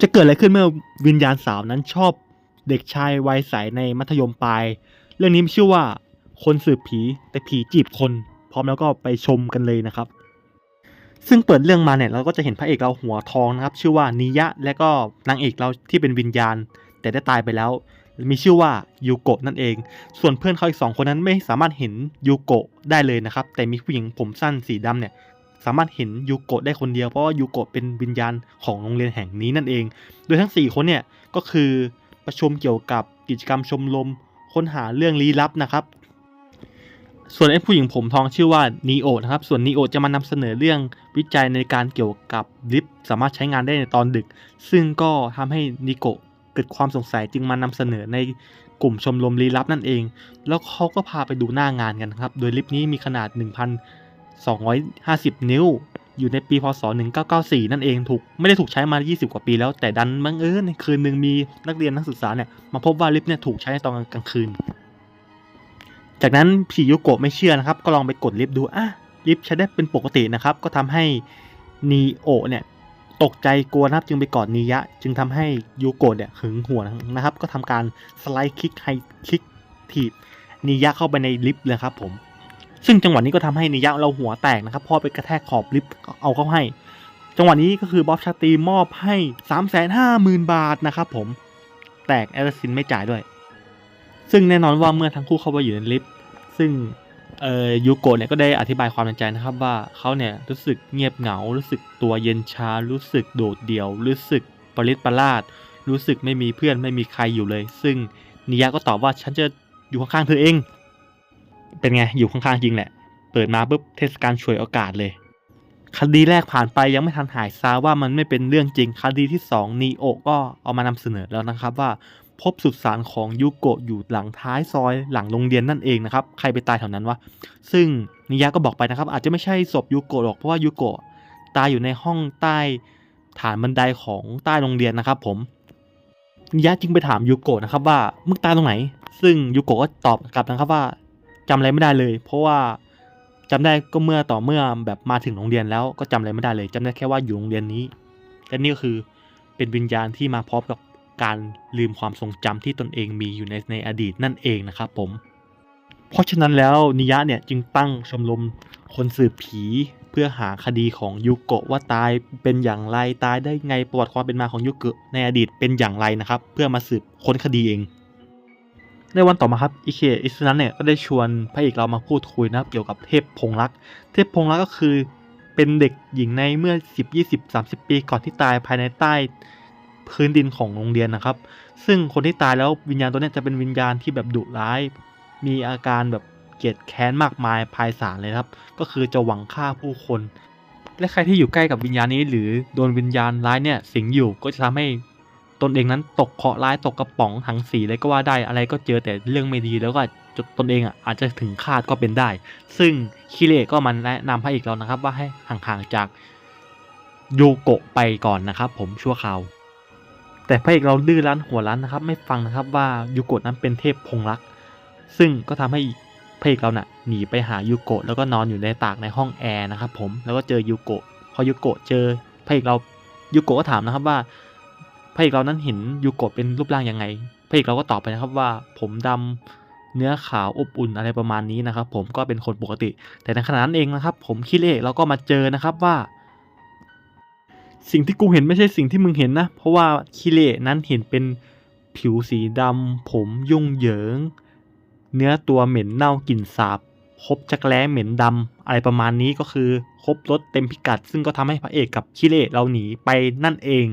จะเกิดอะไรขึ้นเมื่อวิญญาณสาวนั้นชอบเด็กชายวัยใสในมัธยมปลาย เรื่องนี้มีชื่อว่าคนสืบผีแต่ผีจีบคน พร้อมแล้วก็ไปชมกันเลยนะครับ ซึ่งเปิดเรื่องมาเนี่ยเราก็จะเห็นพระเอกเราหัวทองนะครับ ชื่อว่านิยะและก็นางเอกเราที่เป็นวิญญาณ แต่ได้ตายไปแล้ว มีชื่อว่ายูโกะนั่นเอง ส่วนเพื่อนเขาอีกสองคนนั้นไม่สามารถเห็นยูโกะได้เลยนะครับ แต่มีผู้หญิงผมสั้นสีดำเนี่ย สามารถเห็นยูโกะได้คนเดียวเพราะว่ายูโกะเป็นวิญญาณของโรงเรียนแห่งนี้นั่นเอง โดยทั้ง 4 คนเนี่ยก็คือประชุมเกี่ยวกับกิจกรรมชมรมค้นหาเรื่องลี้ลับนะครับ ส่วนไอ้ผู้หญิงผมทองชื่อว่านีโอนะครับ ส่วนนีโอจะมานำเสนอเรื่องวิจัยในการเกี่ยวกับลิฟต์สามารถใช้งานได้ในตอนดึก ซึ่งก็ทำให้นิโกะเกิดความสงสัยจึงมานำเสนอในกลุ่มชมรมลี้ลับนั่นเอง แล้วเขาก็พาไปดูหน้างานกันครับ โดยลิฟต์นี้มีขนาด 250 นิ้ว อยู่ในปีพศ 1994 นั่นเองถูกไม่ได้ถูกใช้มา 20 กว่าปีแล้วแต่ดันบังเอิญในคืนหนึ่งมีนักเรียนนักศึกษาเนี่ยมาพบว่าลิฟต์เนี่ยถูกใช้ในตอนกลางคืน จากนั้นผียุโกะไม่เชื่อนะครับ ก็ลองไปกดลิฟต์ดูอะลิฟต์ใช้ได้เป็นปกตินะครับ ก็ทำให้นีโอเนี่ยตกใจกลัวนะครับจึงไปกอดนิยะ จึงทำให้ยูโกะเนี่ยหึงหวงนะครับ ก็ทำการสไลด์คลิกให้คลิกถีบนิยะเข้าไปในลิฟต์เลยครับผม ซึ่งจังหวะนี้ก็ทำให้นิยะเราหัวแตกนะครับพอไปกระแทกขอบลิฟต์เอาเข้าให้ จังหวะนี้ก็คือบ๊อบชาตีมอบให้ 3 5 0 0 0 0 บาทนะครับผม แตกแอดซินไม่จ่ายด้วย ซึ่งแน่นอนว่าเมื่อทั้งคู่เข้าไปอยู่ในลิฟต์ซึ่งเอ่อยูโกะเนี่ยก็ได้อธิบายความในใจนะครับว่าเขาเนี่ยรู้สึกเงียบเหงา รู้สึกตัวเย็นชา รู้สึกโดดเดี่ยว รู้สึกปริตประหลาด รู้สึกไม่มีเพื่อนไม่มีใครอยู่เลย ซึ่งนิยะก็ตอบว่าฉันจะอยู่ข้างๆเธอเอง เป็นไงอยู่ข้างๆจริงแหละ เปิดมาปุ๊บเทศกาลฉวยโอกาสเลย คดีแรกผ่านไปยังไม่ทันหายซาว่ามันไม่เป็นเรื่องจริง คดีที่2นีโอก็เอามานำเสนอแล้วนะครับว่าพบสุสานของยูโกะอยู่หลังท้ายซอยหลังโรงเรียนนั่นเองนะครับ ใครไปตายแถวนั้นวะ ซึ่งนิยะก็บอกไปนะครับ อาจจะไม่ใช่ศพยูโกะหรอกเพราะว่ายูโกะตายอยู่ในห้องใต้ฐานบันไดของใต้โรงเรียนนะครับผมนิยะจึงไปถามยูโกะนะครับว่ามึงตายตรงไหน ซึ่งยูโกะก็ตอบกลับนะครับว่า จำอะไรไม่ได้เลย เพราะว่าจำได้ก็เมื่อต่อเมื่อแบบมาถึงโรงเรียนแล้วก็จำอะไรไม่ได้เลยจำได้แค่ว่าอยู่โรงเรียนนี้และนี่ก็คือเป็นวิญญาณที่มาพร้อมกับการลืมความทรงจำที่ตนเองมีอยู่ในในอดีตนั่นเองนะครับผม เพราะฉะนั้นแล้วนิยะเนี่ยจึงตั้งชมรมคนสืบผีเพื่อหาคดีของยูโกะว่าตายเป็นอย่างไรตายได้ไงประวัติความเป็นมาของยูโกะในอดีตเป็นอย่างไรนะครับ เพื่อมาสืบค้นคดีเอง ในวันต่อมาครับอิเคอิสุนั้นเนี่ยก็ได้ชวนพระเอกเรามาพูดคุยนะครับเกี่ยวกับเทพพงรัก เทพพงรักก็คือเป็นเด็กหญิงในเมื่อ 10 20 30 ปีก่อนที่ตายภายในใต้พื้นดินของโรงเรียนนะครับ ซึ่งคนที่ตายแล้ววิญญาณตัวเนี้ยจะเป็นวิญญาณที่แบบดุร้าย มีอาการแบบเกลียดแค้นมากมายภายสารเลยครับ ก็คือจะหวังฆ่าผู้คน และใครที่อยู่ใกล้กับวิญญาณนี้ หรือโดนวิญญาณร้ายเนี่ยสิงอยู่ก็จะทำให้ ตนเองนั้นตกเคราะห์ร้ายตกกระป๋องถังสีเลยก็ว่าได้อะไรก็เจอแต่เรื่องไม่ดีแล้วก็จตนเองอะอาจจะถึงคาดก็เป็นได้ ซึ่งคิเรก็มันแนะนำพระเอกเรานะครับ ว่าให้ห่างๆจากยูโกะไปก่อนนะครับ ผมชั่วคราวแต่พระเอกเราดื้อรั้นหัวรั้นนะครับ ไม่ฟังนะครับว่ายูโกะนั้นเป็นเทพพงรัก ซึ่งก็ทำให้พระเอกเราน่ะหนีไปหายูโกะแล้วก็นอนอยู่ในตากในห้องแอร์นะครับผมแล้วก็เจอยูโกะพอยูโกะเจอพระเอกเรายูโกะก็ถามนะครับว่า พระเอกเรานั้นเห็นยูโกะเป็นรูปร่างยังไงพระเอกเราก็ตอบไปนะครับว่าผมดำเนื้อขาวอบอุ่นอะไรประมาณนี้นะครับ ผมก็เป็นคนปกติ แต่ในขณะนั้นเองนะครับ ผมคิดเองเราก็มาเจอนะครับว่า สิ่งที่กูเห็นไม่ใช่สิ่งที่มึงเห็นนะ เพราะว่าคิเลนั้นเห็นเป็นผิวสีดำผมยุ่งเหยิง เนื้อตัวเหม็นเน่ากลิ่นสาบคบจักแร้เหม็นดำอะไรประมาณนี้ก็คือครบรถเต็มพิกัด ซึ่งก็ทำให้พระเอกกับคิเลเราหนีไปนั่นเอง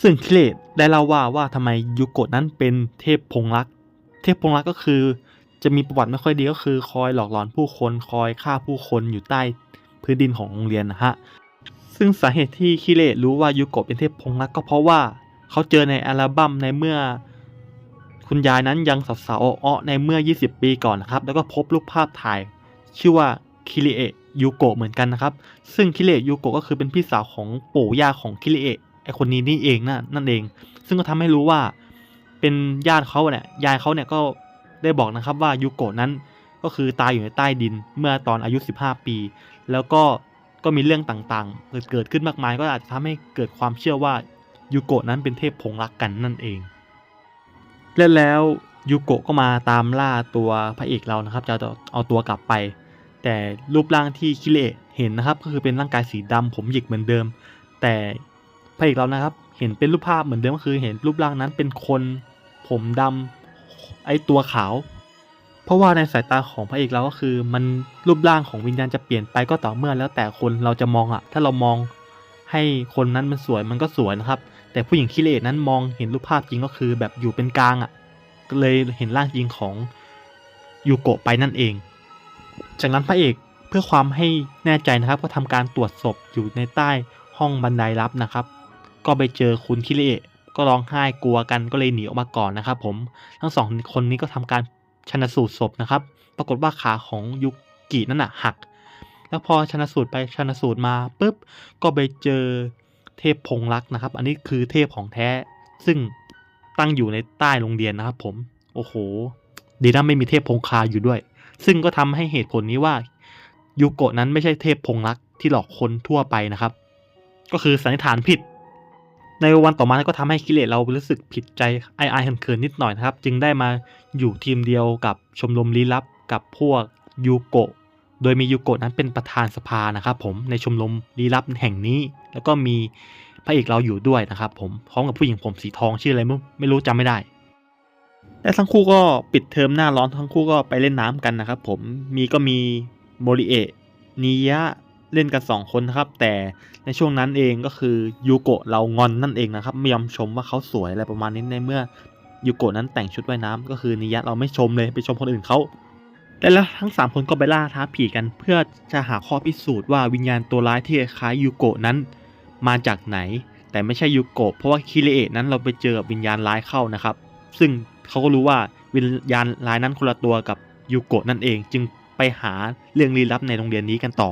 ซึ่งคิเลได้เล่าว่าว่าทำไมยูโกะนั้นเป็นเทพพงรัก เทพพงรักก็คือ จะมีประวัติไม่ค่อยดีก็คือ คอยหลอกหลอนผู้คนคอยฆ่าผู้คนอยู่ใต้พื้นดินของโรงเรียนนะฮะ ซึ่งสาเหตุที่คิเรรู้ว่ายูโกะเป็นเทพพงรักก็เพราะว่าเขาเจอในอัลบั้มในเมื่อ คุณยายนั้นยังสาวๆอ้อในเมื่อ 20 ปีก่อนนะครับ แล้วก็พบรูปภาพถ่าย ชื่อว่าคิริเอะยูโกะเหมือนกันนะครับ ซึ่งคิริเอะยูโกะก็คือเป็นพี่สาวของปู่ย่าของคิริเอะ ไอคนนี้นี่เองนะนั่นเอง ซึ่งก็ทำให้รู้ว่าเป็นญาติเขาเนี่ยยายเขาเนี่ยก็ได้บอกนะครับว่ายูโกะนั้นก็คือตายอยู่ในใต้ดินเมื่อตอนอายุ 15 ปี แล้วก็ก็มีเรื่องต่างๆ เกิดเกิดขึ้นมากมาย ก็อาจจะทำให้เกิดความเชื่อว่ายูโกะนั้นเป็นเทพพงรักกันนั่นเอง และแล้วยูโกะก็มาตามล่าตัวพระเอกเรานะครับ จะเอาตัวกลับไป แต่รูปร่างที่คิเลเห็นนะครับ ก็คือเป็นร่างกายสีดำผมหยิกเหมือนเดิม แต่ ระเอกเรานะครับ เห็นเป็นรูปภาพเหมือนเดิมก็คือเห็นรูปร่างนั้นเป็นคนผมดำไอตัวขาว เพราะว่าในสายตาของพระเอกเราก็คือ มันรูปร่างของวิญญาณจะเปลี่ยนไปก็ต่อเมื่อแล้วแต่คนเราจะมองอะถ้าเรามองให้คนนั้นมันสวยมันก็สวยนะครับ แต่ผู้หญิงคิเลนั้นมองเห็นรูปภาพจริงก็คือแบบอยู่เป็นกลางอะก็เลยเห็นร่างจริงของยูโกะไปนั่นเอง จากนั้นพระเอกเพื่อความให้แน่ใจนะครับ ก็ทำการตรวจศพอยู่ในใต้ห้องบันไดลับนะครับ ก็ไปเจอคุณคิเลก็ร้องไห้กลัวกันก็เลยหนีออกมาก่อนนะครับผมทั้งสองคนนี้ก็ทำการชันสูตรศพนะครับ ปรากฏว่าขาของยุกินั่นน่ะหัก แล้วพอชันสูตรไปชันสูตรมาปุ๊บก็ไปเจอเทพพงรักนะครับ อันนี้คือเทพของแท้ ซึ่งตั้งอยู่ในใต้โรงเรียนนะครับ ผมโอ้โหดีนะไม่มีเทพพงคาอยู่ด้วย ซึ่งก็ทำให้เหตุผลนี้ว่ายูโกะนั้นไม่ใช่เทพพงรักที่หลอกคนทั่วไปนะครับ ก็คือสันนิษฐานผิด ในวันต่อมาก็ทำให้คิเลตเรารู้สึกผิดใจไอไอเขินๆนิดหน่อยนะครับ จึงได้มาอยู่ทีมเดียวกับชมรมลี้ลับกับพวกยูโกะโดยมียูโกะนั้นเป็นประธานสภานะครับผมในชมรมลี้ลับแห่งนี้ แล้วก็มีพระเอกเราอยู่ด้วยนะครับผมพร้อมกับผู้หญิงผมสีทองชื่ออะไรไม่ไม่รู้จำไม่ได้และทั้งคู่ก็ปิดเทอมหน้าร้อนทั้งคู่ก็ไปเล่นน้ำกันนะครับผมมีก็มีโมริเอะนิยะ เล่นกันสองคนนะครับ แต่ในช่วงนั้นเองก็คือยูโกะเรางอนนั่นเองนะครับ ไม่ยอมชมว่าเขาสวยอะไรประมาณนี้ในเมื่อยูโกะนั้นแต่งชุดว่ายน้ำก็คือนิยะเราไม่ชมเลยไปชมคนอื่นเขาแต่แล้วทั้งสามคนก็ไปล่าท้าผีกัน เพื่อจะหาข้อพิสูจน์ว่าวิญญาณตัวร้ายที่คล้ายยูโกะนั้น มาจากไหน แต่ไม่ใช่ยูโกะเพราะว่าคิริเอะนั้นเราไปเจอวิญญาณร้ายเข้านะครับ ซึ่งเขาก็รู้ว่าวิญญาณร้ายนั้นคนละตัวกับยูโกะนั่นเอง จึงไปหาเรื่องลี้ลับในโรงเรียนนี้กันต่อ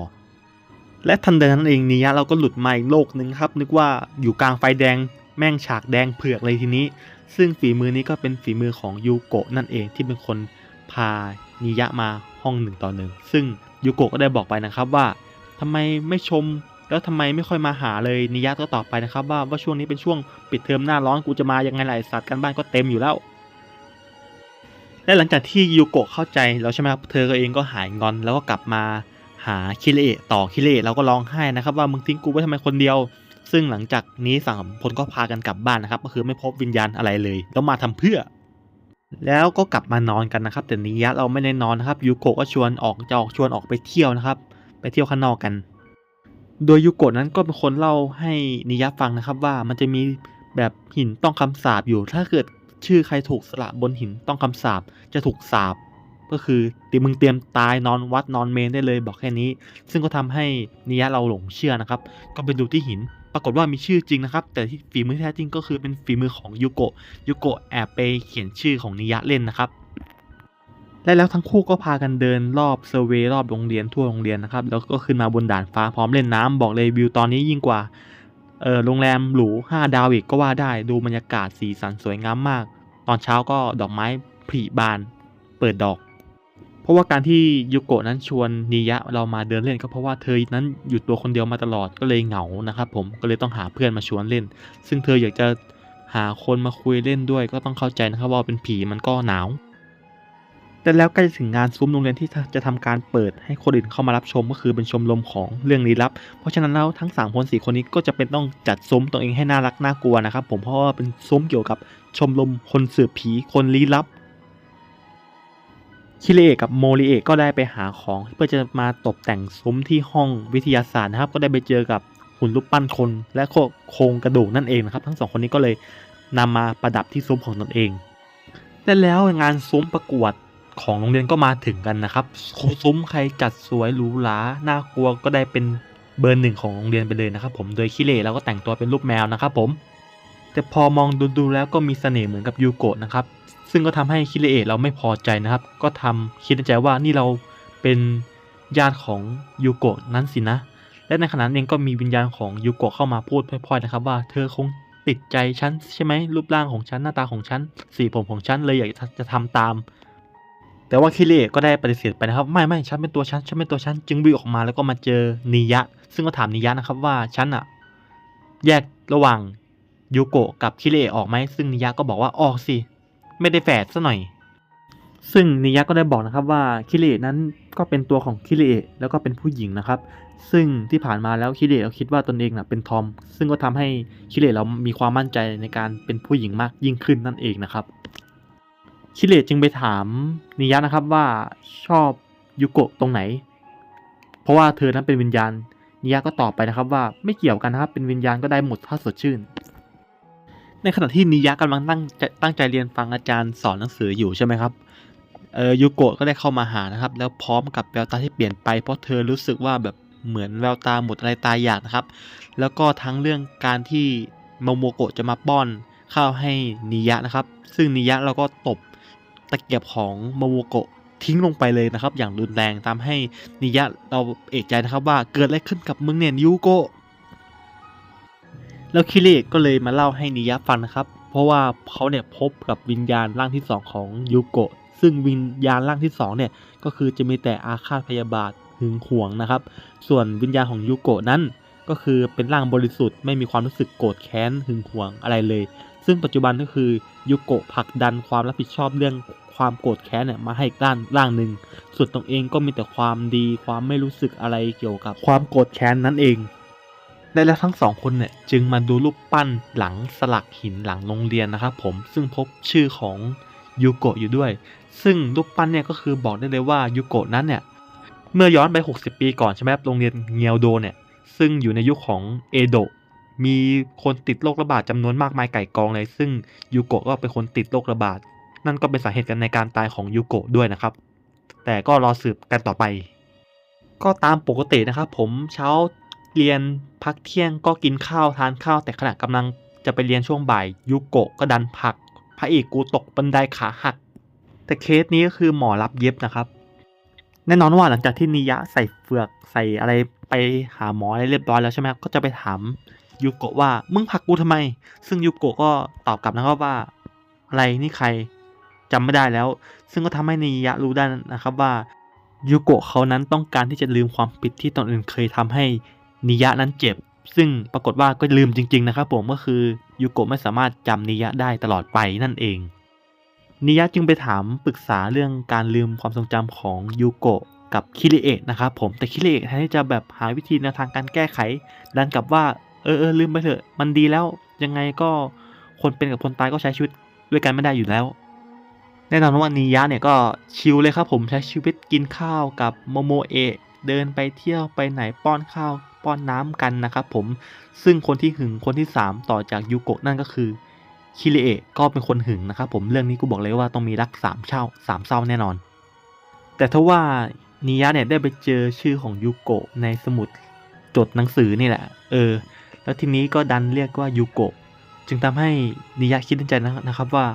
และทันใดนั้นเองนิยะเราก็หลุดมาอีกโลกหนึ่งครับ นึกว่าอยู่กลางไฟแดงแม่งฉากแดงเผือกเลยทีนี้ ซึ่งฝีมือนี้ก็เป็นฝีมือของยูโกะนั่นเองที่เป็นคนพานิยะมาห้องหนึ่งต่อหนึ่งซึ่งยูโกะก็ได้บอกไปนะครับว่าทำไมไม่ชม แล้วทำไมไม่ค่อยมาหาเลยนิยะก็ตอบไปนะครับ ว่าว่าช่วงนี้เป็นช่วงปิดเทอมหน้าร้อนกูจะมายังไงล่ะไอ้สัตว์กันบ้านก็เต็มอยู่แล้วและหลังจากที่ยูโกะเข้าใจแล้วใช่ไหมครับเธอเองก็หายงอนแล้วก็กลับมา หาคิเลต่อคิเลเราก็ร้องไห้นะครับ ว่ามึงทิ้งกูไว้ทำไมคนเดียว ซึ่งหลังจากนี้สามคนก็พากันกลับบ้านนะครับ ก็คือไม่พบวิญญาณอะไรเลย แล้วมาทำเพื่อ แล้วก็กลับมานอนกันนะครับ แต่นิยะเราไม่ได้นอนนะครับยูโกะก็ชวนออกจะออกชวนออกไปเที่ยวนะครับ ไปเที่ยวข้างนอกกัน โดยยูโกะนั้นก็เป็นคนเล่าให้นิยะฟังนะครับ ว่ามันจะมีแบบหินต้องคำสาปอยู่ ถ้าเกิดชื่อใครถูกสละบนหินต้องคำสาปจะถูกสาป ก็คือตีมึงเตรียมตายนอนวัดนอนเมนได้เลยบอกแค่นี้ ซึ่งก็ทำให้นิยะเราหลงเชื่อนะครับ ก็ไปดูที่หิน ปรากฏว่ามีชื่อจริงนะครับ แต่ที่ฝีมือแท้จริงก็คือเป็นฝีมือของยูโกะยูโกะแอบไปเขียนชื่อของนิยะเล่นนะครับและแล้วทั้งคู่ก็พากันเดินรอบเซอร์เวยรอบโรงเรียนทั่วโรงเรียนนะครับ แล้วก็ขึ้นมาบนด่านฟ้าพร้อมเล่นน้ำบอกเลยวิวตอนนี้ยิ่งกว่าเออโรงแรมหรู 5 ดาวอีกก็ว่าได้ดูบรรยากาศสีสันสวยงามมาก ตอนเช้าก็ดอกไม้ผลิบาน เปิดดอก ราะว่าการที่ยูโกะนั้นชวนนิยะเรามาเดินเล่นก็เพราะว่าเธอนั้นอยู่ตัวคนเดียวมาตลอดก็เลยเหงานะครับผมก็เลยต้องหาเพื่อนมาชวนเล่น ซึ่งเธออยากจะหาคนมาคุยเล่นด้วยก็ต้องเข้าใจนะครับว่าเป็นผีมันก็หนาว แต่แล้วใกล้ถึงงานซุ้มโรงเรียนที่จะทำการเปิดให้คนอื่นเข้ามารับชมก็คือเป็นชมรมของเรื่องลี้ลับ เพราะฉะนั้นแล้วทั้ง3คน4คนนี้ก็จะเป็นต้องจัดซุ้มตัวเองให้น่ารักน่ากลัวนะครับผมเพราะว่าเป็นซุ้มเกี่ยวกับชมรมคนสืบผีคนลี้ลับ คิริเอะกับโมริเอะก็ได้ไปหาของเพื่อจะมาตกแต่งซุ้มที่ห้องวิทยาศาสตร์นะครับ ก็ได้ไปเจอกับหุ่นรูปปั้นคนและโครงกระดูกนั่นเองนะครับ ทั้งสองคนนี้ก็เลยนำมาประดับที่ซุ้มของตนเองและแล้วงานซุ้มประกวดของโรงเรียนก็มาถึงกันนะครับ ซุ้มใครจัดสวยหรูหราน่ากลัวก็ได้เป็นเบอร์หนึ่งของโรงเรียนไปเลยนะครับ ผมโดยคิเระเราก็แต่งตัวเป็นรูปแมวนะครับผมแต่พอมองดูๆแล้วก็มีเสน่ห์เหมือนกับยูโกะนะครับ ซึ่งก็ทำให้คิเระเราไม่พอใจนะครับ ก็ทำคิดในใจว่านี่เราเป็นญาติของยูโกะนั้นสินะ และในขณะนั้นเองก็มีวิญญาณของยูโกะเข้ามาพูดพล่อยๆนะครับว่าเธอคงติดใจฉันใช่ไหมรูปร่างของฉันหน้าตาของฉันสีผมของฉันเลยอยากจะทำตาม แต่ว่าคิเระก็ได้ปฏิเสธไปนะครับ ไม่ไม่ฉันเป็นตัวฉันฉันเป็นตัวฉันจึงวิ่งออกมาแล้วก็มาเจอนิยะ ซึ่งก็ถามนิยะนะครับว่าฉันอะแยกระหว่างยูโกะกับคิเระออกไหมซึ่งนิยะก็บอกว่าออกสิ ไม่ได้แฝดซะหน่อย ซึ่งนิยะก็ได้บอกนะครับว่าคิเระนั้นก็เป็นตัวของคิเระแล้วก็เป็นผู้หญิงนะครับ ซึ่งที่ผ่านมาแล้วคิเระเราคิดว่าตนเองนะเป็นทอม ซึ่งก็ทำให้คิเระเรามีความมั่นใจในการเป็นผู้หญิงมากยิ่งขึ้นนั่นเองนะครับคิเระจึงไปถามนิยะนะครับว่าชอบยูโกะตรงไหน เพราะว่าเธอนั้นเป็นวิญญาณนิยะก็ตอบไปนะครับว่าไม่เกี่ยวกันนะครับเป็นวิญญาณก็ได้หมดถ้าสดชื่น ในขณะที่นิยะกำลังตั้งตั้งใจเรียนฟังอาจารย์สอนหนังสืออยู่ใช่ไหมครับเออยูโกะก็ได้เข้ามาหานะครับ แล้วพร้อมกับแววตาที่เปลี่ยนไปเพราะเธอรู้สึกว่าแบบเหมือนแววตาหมดอะไรตายอยากนะครับ แล้วก็ทั้งเรื่องการที่โมโมโกะจะมาป้อนข้าวให้นิยะนะครับ ซึ่งนิยะเราก็ตบตะเกียบของโมโมโกะทิ้งลงไปเลยนะครับ อย่างรุนแรงทำให้นิยะเราเอกใจนะครับว่าเกิดอะไรขึ้นกับมึงเนี่ยยูโกะ แล้วคิเระก็เลยมาเล่าให้นิยะฟังนะครับ เพราะว่าเขาเนี่ยพบกับวิญญาณร่างที่สองของยูโกะ ซึ่งวิญญาณร่างที่สองเนี่ยก็คือจะมีแต่อาฆาตพยาบาทหึงหวงนะครับ ส่วนวิญญาณของยูโกะนั้น ก็คือเป็นร่างบริสุทธิ์ไม่มีความรู้สึกโกรธแค้นหึงหวงอะไรเลย ซึ่งปัจจุบันก็คือยูโกะผลักดันความรับผิดชอบเรื่องความโกรธแค้นเนี่ยมาให้ร่างร่างหนึ่งส่วนตรงเองก็มีแต่ความดีความไม่รู้สึกอะไรเกี่ยวกับความโกรธแค้นนั่นเอง และแล้วทั้งสองคนเนี่ยจึงมาดูรูปปั้นหลังสลักหินหลังโรงเรียนนะครับผมซึ่งพบชื่อของยูโกะอยู่ด้วย ซึ่งรูปปั้นเนี่ยก็คือบอกได้เลยว่ายูโกะนั้นเนี่ยเมื่อย้อนไป 60 ปีก่อนใช่ไหมโรงเรียนเงียวโดเนี่ยซึ่งอยู่ในยุคของเอโดะมีคนติดโรคระบาดจำนวนมากมายไก่กองเลย ซึ่งยูโกะก็เป็นคนติดโรคระบาดนั่นก็เป็นสาเหตุกันในการตายของยูโกะด้วยนะครับ แต่ก็รอสืบกันต่อไป ก็ตามปกตินะครับผมเช้า เรียนพักเที่ยงก็กินข้าวทานข้าวแต่ขณะกำลังจะไปเรียนช่วงบ่ายยูโกะก็ดันผักพระเอกกูตกบันไดขาหัก แต่เคสนี้ก็คือหมอรับเย็บนะครับ แน่นอนว่าหลังจากที่นิยะใส่เฟือกใส่อะไรไปหาหมออะไรเรียบร้อยแล้วใช่ไหมครับก็จะไปถามยูโกะว่ามึงผักกูทำไม ซึ่งยูโกะก็ตอบกลับนะครับว่า อะไรนี่ใครจำไม่ได้แล้ว ซึ่งก็ทำให้นิยะรู้ได้นะครับว่ายูโกะเขานั้นต้องการที่จะลืมความผิดที่ตนอื่นเคยทำให้ นิยะนั้นเจ็บ ซึ่งปรากฏว่าก็ลืมจริง ๆ นะครับผมก็คือยูโกะไม่สามารถจำนิยะได้ตลอดไปนั่นเอง นิยะจึงไปถามปรึกษาเรื่องการลืมความทรงจำของยูโกะกับคิริเอะนะครับผมแต่คิริเอะแทนที่จะแบบหาวิธีแนวทางการแก้ไข ดันกลับว่าเออเออลืมไปเถอะ มันดีแล้วยังไงก็คนเป็นกับคนตายก็ใช้ชีวิตด้วยกันไม่ได้อยู่แล้ว แน่นอนว่านิยะเนี่ยก็ชิลเลยครับผมใช้ชีวิตกินข้าวกับโมโมเอะเดินไปเที่ยวไปไหนป้อนข้าว ป้อนน้ำกันนะครับผมซึ่งคนที่หึงคนที่ 3 ต่อจากยูโกะนั่นก็คือคิริเอะก็เป็นคนหึงนะครับผมเรื่องนี้กูบอกเลยว่าต้องมีรักสามเช่าสามเศร้าแน่นอน แต่ถ้าว่านิยะเนี่ยได้ไปเจอชื่อของยูโกะในสมุดจดหนังสือนี่แหละ เออ แล้วทีนี้ก็ดันเรียกว่ายูโกะจึงทำให้นิยะคิดในใจนะครับว่า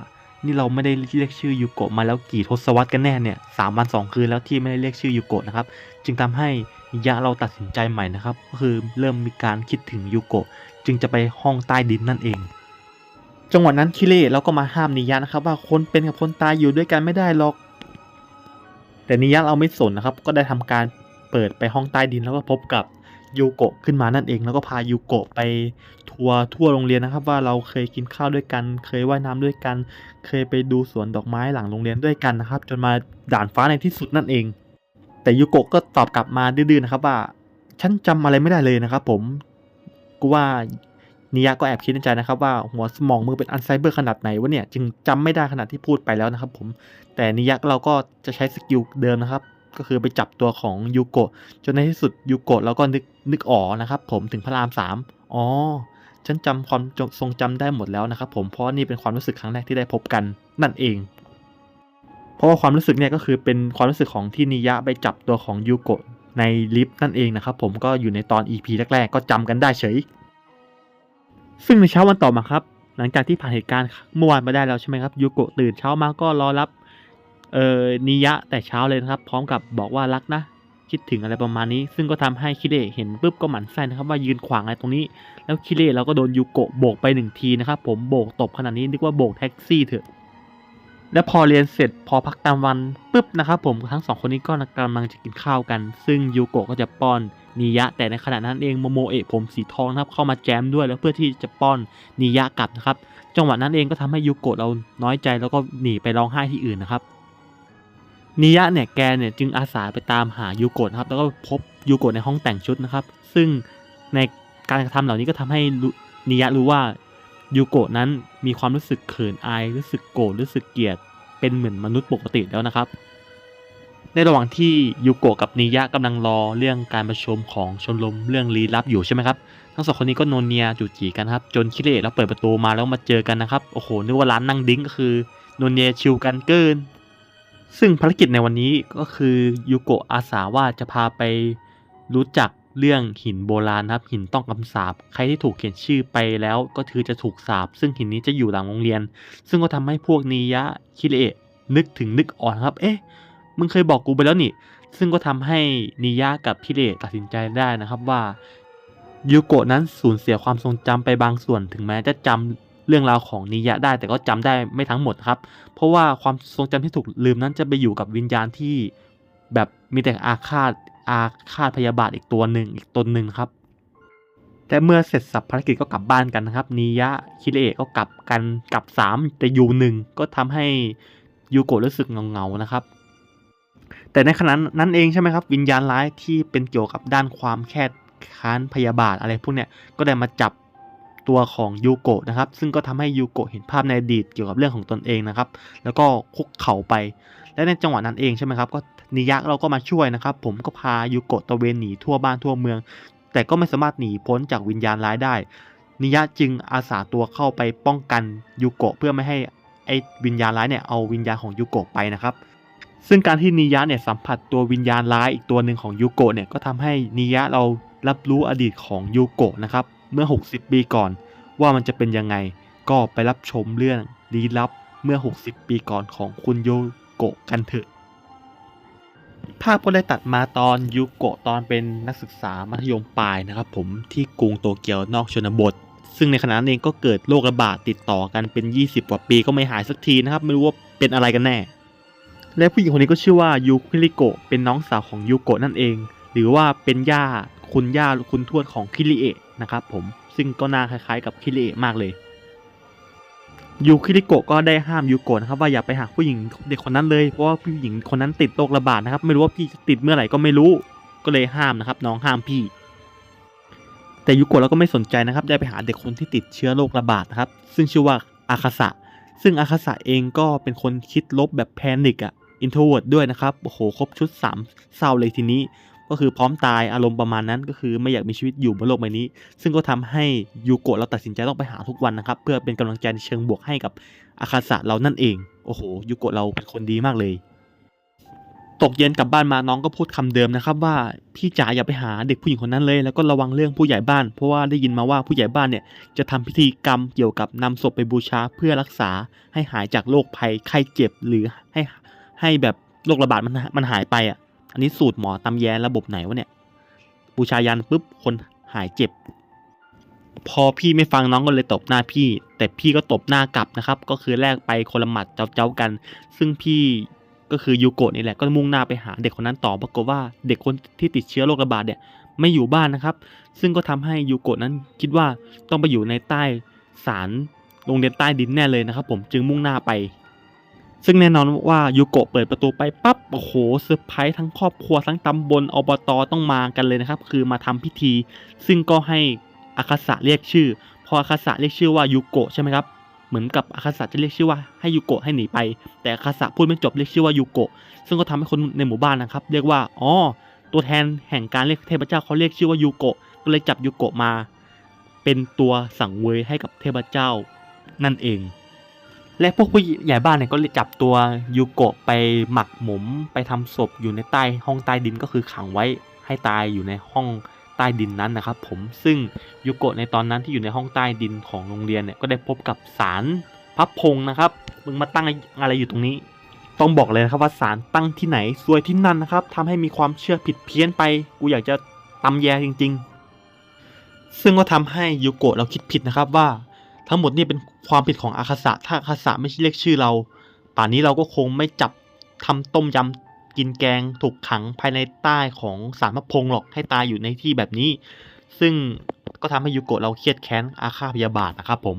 นี่เราไม่ได้เรียกชื่อยูโกะมาแล้วกี่ทศวรรษกันแน่เนี่ยสามวันสองคืนแล้วที่ไม่ได้เรียกชื่อยูโกะนะครับ จึงทำให้ นิยะเราตัดสินใจใหม่นะครับ ก็คือเริ่มมีการคิดถึงยูโกะจึงจะไปห้องใต้ดินนั่นเอง จังหวะนั้นคิเระเราก็มาห้ามนิยะนะครับ ว่าคนเป็นกับคนตายอยู่ด้วยกันไม่ได้หรอก แต่นิยะเราไม่สนนะครับ ก็ได้ทำการเปิดไปห้องใต้ดินแล้วก็พบกับยูโกะขึ้นมานั่นเอง แล้วก็พายูโกะไปทัวร์ทั่วโรงเรียนนะครับ ว่าเราเคยกินข้าวด้วยกัน เคยว่ายน้ำด้วยกัน เคยไปดูสวนดอกไม้หลังโรงเรียนด้วยกันนะครับ จนมาด่านฟ้าในที่สุดนั่นเอง แต่ยูโกะก็ตอบกลับมาดื้อๆนะครับว่า ฉันจำอะไรไม่ได้เลยนะครับ ผมกูว่านิยะก็แอบคิดในใจนะครับว่าหัวสมองมือเป็นอัลไซเมอร์ขนาดไหนวะเนี่ยจึงจำไม่ได้ขนาดที่พูดไปแล้วนะครับ ผมแต่นิยะเราก็จะใช้สกิลเดิมนะครับ ก็คือไปจับตัวของยูโกะจนในที่สุดยูโกะเราก็นึกนึกอ๋อนะครับ ผมถึงพระรามสามอ๋อฉันจำความทรงจำได้หมดแล้วนะครับ ผมเพราะนี่เป็นความรู้สึกครั้งแรกที่ได้พบกันนั่นเอง เพราะว่าความรู้สึกเนี่ยก็คือเป็นความรู้สึกของที่นิยะไปจับตัวของยูโกะในลิฟต์นั่นเองนะครับผมก็อยู่ในตอน EP แรกๆ ก็จำกันได้เฉย ซึ่งในเช้าวันต่อมาครับ หลังจากที่ผ่านเหตุการณ์เมื่อวานมาได้แล้วใช่ไหมครับยูโกะตื่นเช้ามาก็รอรับเอ่อนิยะแต่เช้าเลยนะครับ พร้อมกับบอกว่ารักนะ คิดถึงอะไรประมาณนี้ ซึ่งก็ทำให้คิเระเห็นปุ๊บก็หมั่นไส้นะครับว่ายืนขวางอะไรตรงนี้ แล้วคิเระเราก็โดนยูโกะโบกไปหนึ่งทีนะครับผมโบกตบขนาดนี้นึกว่าโบกแท็กซี่เถอะ แล้วพอเรียนเสร็จพอพักกลางวันปุ๊บนะครับผมทั้งสองคนนี้ก็กำลังจะกินข้าวกัน ซึ่งยูโกะก็จะป้อนนิยะ แต่ในขณะนั้นเองโมโมเอะผมสีทองนะครับเข้ามาแจมด้วยแล้วเพื่อที่จะป้อนนิยะกลับนะครับจังหวะนั้นเองก็ทำให้ยูโกะเราน้อยใจแล้วก็หนีไปร้องไห้ที่อื่นนะครับนิยะเนี่ยแกเนี่ยจึงอาสาไปตามหายูโกะนะครับแล้วก็พบยูโกะในห้องแต่งชุดนะครับ ซึ่งในการกระทำเหล่านี้ก็ทำให้นิยะรู้ว่า ยูโกะนั้นมีความรู้สึกเขินอาย รู้สึกโกรธ รู้สึกเกลียด เป็นเหมือนมนุษย์ปกติแล้วนะครับ ในระหว่างที่ยูโกะกับนิยะกำลังรอเรื่องการประชุมของชมรมเรื่องลี้ลับอยู่ใช่ไหมครับ ทั้งสองคนนี้ก็โนนเนียจูจีกันครับ จนคิเรแล้วเปิดประตูมาแล้วมาเจอกันนะครับ โอ้โห นึกว่าร้านนั่งดิ้งก็คือโนนเนียชิลกันเกิน ซึ่งภารกิจในวันนี้ก็คือยูโกะอาสาว่าจะพาไปรู้จัก เรื่องหินโบราณครับหินต้องคำสาปใครที่ถูกเขียนชื่อไปแล้วก็คือจะถูกสาปซึ่งหินนี้จะอยู่หลังโรงเรียน ซึ่งก็ทำให้พวกนิยะคิเรนึกถึงนึกอ่อนครับ เอ๊ะมึงเคยบอกกูไปแล้วนี่ ซึ่งก็ทำให้นิยะกับคิเรตัดสินใจได้นะครับว่ายูโกะนั้นสูญเสียความทรงจำไปบางส่วนถึงแม้จะจำเรื่องราวของนิยะได้แต่ก็จำได้ไม่ทั้งหมดครับ เพราะว่าความทรงจำที่ถูกลืมนั้นจะไปอยู่กับวิญญาณที่แบบมีแต่อาฆาต อาฆาตพยาบาทอีกตัวหนึ่งอีกตนหนึ่งครับ แต่เมื่อเสร็จสับภารกิจก็กลับบ้านกันนะครับนิยะคิเรก็กลับกันกลับสามแต่ยูหนึ่งก็ทำให้ยูโกะรู้สึกเงาๆนะครับ แต่ในขณะนั้นเองใช่ไหมครับ วิญญาณร้ายที่เป็นเกี่ยวกับด้านความแค้นค้านพยาบาทอะไรพวกเนี้ยก็ได้มาจับตัวของยูโกะนะครับ ซึ่งก็ทำให้ยูโกะเห็นภาพในอดีตเกี่ยวกับเรื่องของตนเองนะครับ แล้วก็คุกเข่าไป และในจังหวะนั้นเองใช่ไหมครับก็นิยะเราก็มาช่วยนะครับ ผมก็พายูโกะตะเวนหนีทั่วบ้านทั่วเมือง แต่ก็ไม่สามารถหนีพ้นจากวิญญาณร้ายได้ นิยะจึงอาสาตัวเข้าไปป้องกันยูโกะเพื่อไม่ให้ไอ้วิญญาณร้ายเนี่ยเอาวิญญาณของยูโกะไปนะครับซึ่งการที่นิยะเนี่ยสัมผัสตัววิญญาณร้ายอีกตัวหนึ่งของยูโกะเนี่ยก็ทำให้นิยะเรารับรู้อดีตของยูโกะนะครับเมื่อ 60 ปีก่อน ว่ามันจะเป็นยังไงก็ไปรับชมเรื่องลี้ลับเมื่อ 60 ปีก่อนของคุณยู โกะกันเถอะ ภาพก็ได้ตัดมาตอนยูโกะตอนเป็นนักศึกษามัธยมปลายนะครับผมที่กรุงโตเกียวนอกชนบท ซึ่งในขณะนั้นเองก็เกิดโรคระบาดติดต่อกันเป็น 20 กว่าปีก็ไม่หายสักทีนะครับ ไม่รู้ว่าเป็นอะไรกันแน่ และผู้หญิงคนนี้ก็ชื่อว่ายูคิริโกะเป็นน้องสาวของยูโกะนั่นเอง หรือว่าเป็นย่าคุณย่าคุณทวดของคิริเอะนะครับผมซึ่งก็น่าคล้ายๆกับคิริเอะมากเลย ยูคิริโกะก็ได้ห้ามยูโกะนะครับว่าอย่าไปหาผู้หญิงเด็กคนนั้นเลยเพราะว่าผู้หญิงคนนั้นติดโรคระบาดนะครับ ไม่รู้ว่าพี่จะติดเมื่อไหร่ก็ไม่รู้ ก็เลยห้ามนะครับ น้องห้ามพี่ แต่ยูโกะเราก็ไม่สนใจนะครับ ได้ไปหาเด็กคนที่ติดเชื้อโรคระบาดนะครับ ซึ่งชื่อว่าอาคาสะซึ่งอาคาสะเองก็เป็นคนคิดลบแบบแพนิกอะอินโทรเวิร์ดด้วยนะครับโอ้โหครบชุดสามเศร้าเลยทีนี้ ก็คือพร้อมตายอารมณ์ประมาณนั้นก็คือไม่อยากมีชีวิตอยู่บนโลกใบนี้ ซึ่งก็ทำให้ยูโกะเราตัดสินใจต้องไปหาทุกวันนะครับ เพื่อเป็นกำลังใจในเชิงบวกให้กับอาคาสะเรานั่นเอง โอ้โหยูโกะเราเป็นคนดีมากเลย ตกเย็นกลับบ้านมาน้องก็พูดคำเดิมนะครับว่าพี่จ๋าอย่าไปหาเด็กผู้หญิงคนนั้นเลย แล้วก็ระวังเรื่องผู้ใหญ่บ้าน เพราะว่าได้ยินมาว่าผู้ใหญ่บ้านเนี่ยจะทำพิธีกรรมเกี่ยวกับนำศพไปบูชาเพื่อรักษาให้หายจากโรคภัยไข้เจ็บหรือให้ให้แบบโรคระบาดมันมันหายไปอะ อันนี้สูตรหมอตำแยระบบไหนวะเนี่ย บูชายันปุ๊บคนหายเจ็บ พอพี่ไม่ฟังน้องก็เลยตบหน้าพี่ แต่พี่ก็ตบหน้ากลับนะครับ ก็คือแลกไปคนละหมัดเจ้าๆกัน ซึ่งพี่ก็คือยูโกะนี่แหละก็มุ่งหน้าไปหาเด็กคนนั้นต่อปรากฏว่าเด็กคนที่ติดเชื้อโรคระบาดเนี่ยไม่อยู่บ้านนะครับ ซึ่งก็ทำให้ยูโกะนั้นคิดว่าต้องไปอยู่ในใต้ศาลโรงเรียนใต้ดินแน่เลยนะครับ ผมจึงมุ่งหน้าไป ซึ่งแน่นอนว่ายูโกะเปิดประตูไปปั๊บโอ้โหเซอร์ไพรส์ทั้งครอบครัวทั้งตำบลอบตต้องมากันเลยนะครับ คือมาทำพิธี ซึ่งก็ให้อาคาสะเรียกชื่อ พออาคาสะเรียกชื่อว่ายูโกะใช่ไหมครับเหมือนกับอาคาสะจะเรียกชื่อว่าให้ยูโกะให้หนีไป แต่อาคาสะพูดไม่จบเรียกชื่อว่ายูโกะซึ่งก็ทำให้คนในหมู่บ้านนะครับ เรียกว่าอ๋อตัวแทนแห่งการเรียกเทพเจ้าเขาเรียกชื่อว่ายูโกะก็เลยจับยูโกะมา เป็นตัวสังเวยให้กับเทพเจ้า นั่นเอง และพวกผู้ใหญ่บ้านเนี่ยก็จับตัวยูโกะไปหมักหมมไปทำศพอยู่ในใต้ห้องใต้ดินก็คือขังไว้ให้ตายอยู่ในห้องใต้ดินนั้นนะครับ ผมซึ่งยูโกะในตอนนั้นที่อยู่ในห้องใต้ดินของโรงเรียนเนี่ยก็ได้พบกับสารพับพงนะครับมึงมาตั้งอะไรอยู่ตรงนี้ ต้องบอกเลยนะครับว่าสารตั้งที่ไหนซวยที่นั่นนะครับทำให้มีความเชื่อผิดเพี้ยนไป กูอยากจะตำแยจริง ๆ ซึ่งก็ทำให้ยูโกะเราคิดผิดนะครับว่า ทั้งหมดนี่เป็นความผิดของอาคาสะถ้าอาคาสะไม่ใช่เรียกชื่อเรา ป่านนี้เราก็คงไม่จับทำต้มยกินแกงถูกขังภายในใต้ของสารพระพงหรอกให้ตายอยู่ในที่แบบนี้ ซึ่งก็ทำให้ยูโกะเราเครียดแค้นอาฆาตพยาบาทนะครับผม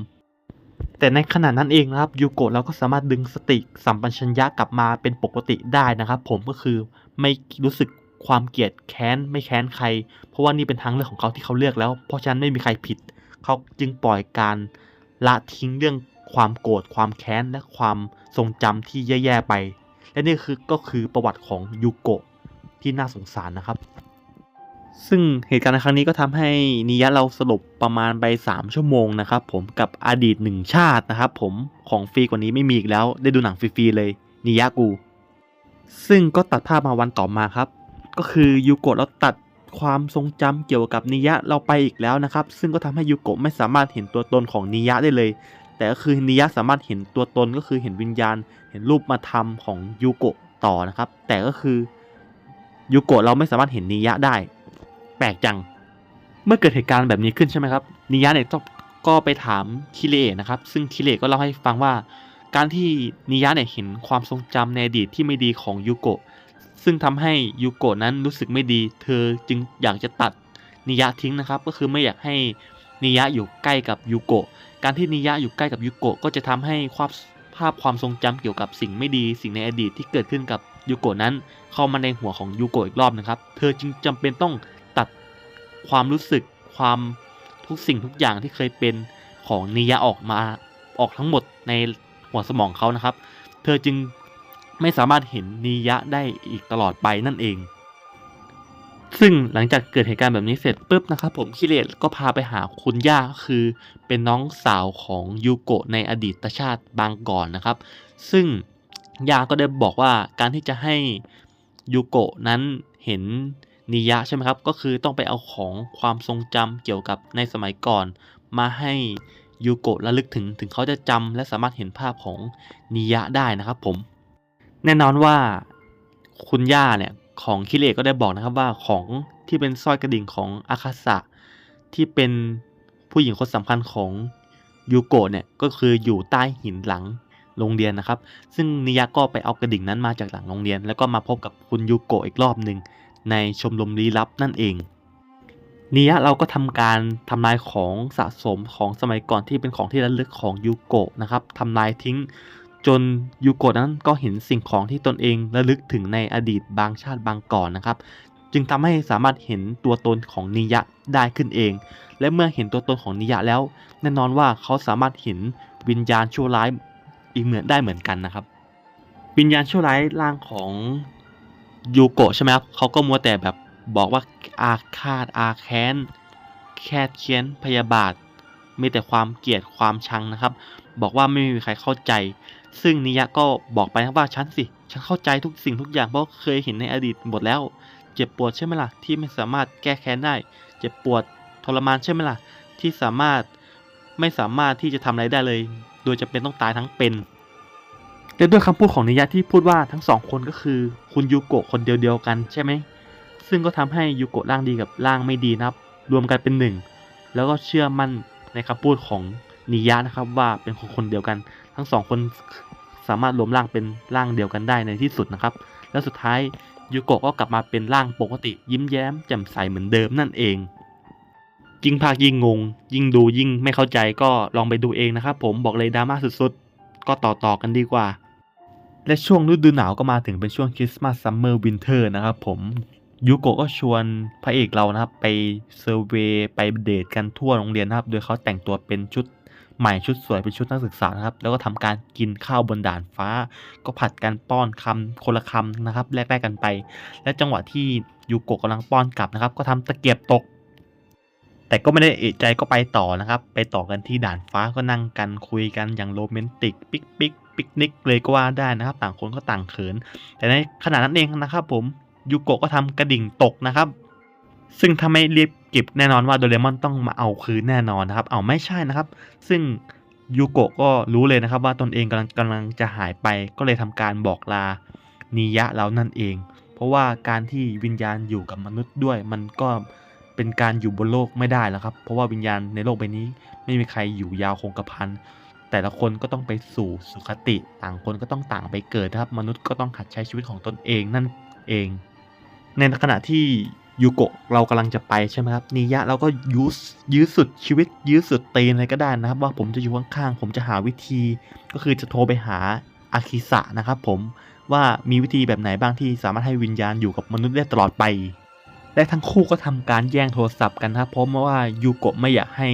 แต่ในขณะนั้นเองนะครับยูโกะเราก็สามารถดึงสติสัมปชัญญะกลับมาเป็นปกติได้นะครับ ผมก็คือไม่รู้สึกความเกลียดแค้นไม่แค้นใคร เพราะว่านี่เป็นทางเลือกของเขาที่เขาเลือกแล้ว เพราะฉะนั้นไม่มีใครผิด เขาจึงปล่อยการ ละทิ้งเรื่องความโกรธความแค้นและความทรงจำที่แย่ๆไป และนี่คือก็คือประวัติของยูโกะที่น่าสงสารนะครับ ซึ่งเหตุการณ์ในครั้งนี้ก็ทำให้นิยะเราสลบประมาณไป 3 ชั่วโมงนะครับ ผมกับอดีตหนึ่งชาตินะครับ ผมของฟรีกว่านี้ไม่มีอีกแล้ว ได้ดูหนังฟรีๆเลยนิยะกู ซึ่งก็ตัดภาพมาวันต่อมาครับ ก็คือยูโกะเราตัด ความทรงจำเกี่ยวกับนิยะเราไปอีกแล้วนะครับ ซึ่งก็ทำให้ยูโกะไม่สามารถเห็นตัวตนของนิยะได้เลย แต่ก็คือนิยะสามารถเห็นตัวตนก็คือเห็นวิญญาณ เห็นรูปมาทำของยูโกะต่อนะครับ แต่ก็คือยูโกะเราไม่สามารถเห็นนิยะได้ แปลกจัง เมื่อเกิดเหตุการณ์แบบนี้ขึ้นใช่ไหมครับนิยะเนี่ยก็ไปถามคิเรนะครับ ซึ่งคิเรก็เล่าให้ฟังว่า การที่นิยะเนี่ยเห็นความทรงจำในอดีตที่ไม่ดีของยูโกะ ซึ่งทำให้ยูโกะนั้นรู้สึกไม่ดี เธอจึงอยากจะตัดนิยะทิ้งนะครับ ก็คือไม่อยากให้นิยะอยู่ใกล้กับยูโกะ การที่นิยะอยู่ใกล้กับยูโกะก็จะทำให้ความภาพความทรงจำเกี่ยวกับสิ่งไม่ดี สิ่งในอดีตที่เกิดขึ้นกับยูโกะนั้น เข้ามาในหัวของยูโกะอีกรอบนะครับ เธอจึงจำเป็นต้องตัดความรู้สึกความทุกสิ่งทุกอย่างที่เคยเป็นของนิยะออกมาออกทั้งหมดในหัวสมองเขานะครับ เธอจึง ไม่สามารถเห็นนิยะได้อีกตลอดไปนั่นเอง ซึ่งหลังจากเกิดเหตุการณ์แบบนี้เสร็จปุ๊บนะครับผมคิเรตก็พาไปหาคุณย่าคือเป็นน้องสาวของยูโกะในอดีตชาติบางก่อนนะครับ ซึ่งย่าก็ได้บอกว่าการที่จะให้ยูโกะนั้นเห็นนิยะใช่ไหมครับ ก็คือต้องไปเอาของความทรงจำเกี่ยวกับในสมัยก่อน มาให้ยูโกะระลึกถึงถึงเขาจะจำและสามารถเห็นภาพของนิยะได้นะครับผม แน่นอนว่าคุณย่าเนี่ยของคิเรก็ได้บอกนะครับว่าของที่เป็นสร้อยกระดิ่งของอาคาสะที่เป็นผู้หญิงคนสำคัญของยูโกะเนี่ยก็คืออยู่ใต้หินหลังโรงเรียนนะครับ ซึ่งนิยะก็ไปเอากระดิ่งนั้นมาจากหลังโรงเรียน แล้วก็มาพบกับคุณยูโกะอีกรอบหนึ่งในชมรมลี้ลับนั่นเองนิยะเราก็ทำการทำลายของสะสมของสมัยก่อนที่เป็นของที่ระลึกของยูโกะนะครับทำลายทิ้ง จนยูโกะนั้นก็เห็นสิ่งของที่ตนเองระลึกถึงในอดีตบางชาติบางก่อนนะครับ จึงทำให้สามารถเห็นตัวตนของนิยะได้ขึ้นเอง และเมื่อเห็นตัวตนของนิยะแล้ว แน่นอนว่าเขาสามารถเห็นวิญญาณชั่วร้ายอีกเหมือนได้เหมือนกันนะครับ วิญญาณชั่วร้ายร่างของยูโกะใช่ไหมครับเขาก็มัวแต่แบบบอกว่าอาฆาตอาแค้น แคดเคียนพยาบาท มีแต่ความเกลียดความชังนะครับ บอกว่าไม่มีใครเข้าใจ ซึ่งนิยะก็บอกไปนะว่าฉันสิ ฉันเข้าใจทุกสิ่งทุกอย่างเพราะเคยเห็นในอดีตหมดแล้ว เจ็บปวดใช่ไหมล่ะที่ไม่สามารถแก้แค้นได้ เจ็บปวดทรมานใช่ไหมล่ะที่สามารถไม่สามารถที่จะทำอะไรได้เลย โดยจะเป็นต้องตายทั้งเป็นและด้วยคำพูดของนิยะที่พูดว่าทั้งสองคนก็คือ คุณยูโกะคนเดียวๆกันใช่ไหมซึ่งก็ทำให้ยูโกะร่างดีกับร่างไม่ดีนะครับ รวมกันเป็นหนึ่งแล้วก็เชื่อมั่นในคำพูดของนิยะนะครับว่าเป็นคนคนเดียวกัน ทั้งสองคนสามารถรวมร่างเป็นร่างเดียวกันได้ในที่สุดนะครับ แล้วสุดท้ายยูโกะก็กลับมาเป็นร่างปกติ ยิ้มแย้มแจ่มใสเหมือนเดิมนั่นเองยิ่งภาคยิ่งงง ยิ่งดูยิ่งไม่เข้าใจก็ลองไปดูเองนะครับผมบอกเลยดราม่าสุดๆ ก็ต่อต่อกันดีกว่า และช่วงฤดูหนาวก็มาถึงเป็นช่วงคริสต์มาสซัมเมอร์วินเทอร์นะครับผมยูโกะก็ชวนพระเอกเรานะครับ ไปเซอร์เวย์ไปเดทกันทั่วโรงเรียนนะครับ โดยเขาแต่งตัวเป็นชุด ใหม่ชุดสวยเป็นชุดนักศึกษานะครับ แล้วก็ทำการกินข้าวบนด่านฟ้า ก็ผัดกันป้อนคำคนละคำนะครับแลกๆกันไป และจังหวะที่ยูโกะกำลังป้อนกลับนะครับ ก็ทำตะเกียบตก แต่ก็ไม่ได้เอะใจก็ไปต่อนะครับ ไปต่อกันที่ด่านฟ้าก็นั่งกันคุยกันอย่างโรแมนติกปิกปิกปิกนิกเลยก็ว่าได้นะครับ ต่างคนก็ต่างเขิน แต่ในขณะนั้นเองนะครับ ผมยูโกะก็ทำกระดิ่งตกนะครับ ซึ่งถ้าไม่รีบเก็บแน่นอนว่าโดเรมอนต้องมาเอาคืนแน่นอนนะครับ เอาไม่ใช่นะครับ ซึ่งยูโกะก็รู้เลยนะครับว่าตนเองกำลังกำลังจะหายไปก็เลยทำการบอกลานิยะแล้วนั่นเอง เพราะว่าการที่วิญญาณอยู่กับมนุษย์ด้วย มันก็เป็นการอยู่บนโลกไม่ได้แล้วครับ เพราะว่าวิญญาณในโลกใบนี้ ไม่มีใครอยู่ยาวคงกระพันแต่ละคนก็ต้องไปสู่สุคติ ต่างคนก็ต้องต่างไปเกิดนะครับ มนุษย์ก็ต้องหัดใช้ชีวิตของตนเองนั่นเอง ในขณะที่ ยูโกะเรากำลังจะไปใช่ไหมครับนิยะเราก็ยื้อยื้อสุดชีวิต ยื้อสุดตีนเลยก็ได้นะครับ ว่าผมจะอยู่ข้างๆผมจะหาวิธี ก็คือจะโทรไปหาอาคิสะนะครับผมว่ามีวิธีแบบไหนบ้างที่สามารถให้วิญญาณอยู่กับมนุษย์ได้ตลอดไป และทั้งคู่ก็ทำการแย่งโทรศัพท์กันนะครับเพราะว่ายูโกะไม่อยากให้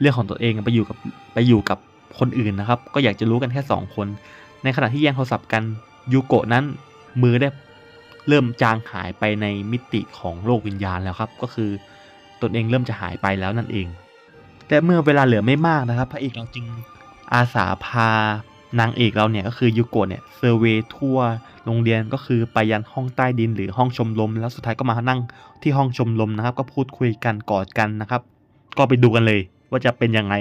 เรื่องของตัวเองไปอยู่กับไปอยู่กับคนอื่นนะครับ ก็อยากจะรู้กันแค่สองคน ในขณะที่แย่งโทรศัพท์กันยูโกะนั้นมือได้ เริ่มจางหายไปในมิติของโลกวิญญาณแล้วครับ ก็คือตนเองเริ่มจะหายไปแล้วนั่นเอง แต่เมื่อเวลาเหลือไม่มากนะครับ พระเอกเราจึงอาสาพานางเอกเราเนี่ยก็คือยูโกะเนี่ยเซอร์เวทั่วโรงเรียนก็คือไปยันห้องใต้ดินหรือห้องชมรมแล้วสุดท้ายก็มานั่งที่ห้องชมรมนะครับ ก็พูดคุยกันกอดกันนะครับ ก็ไปดูกันเลยว่าจะเป็นยังไง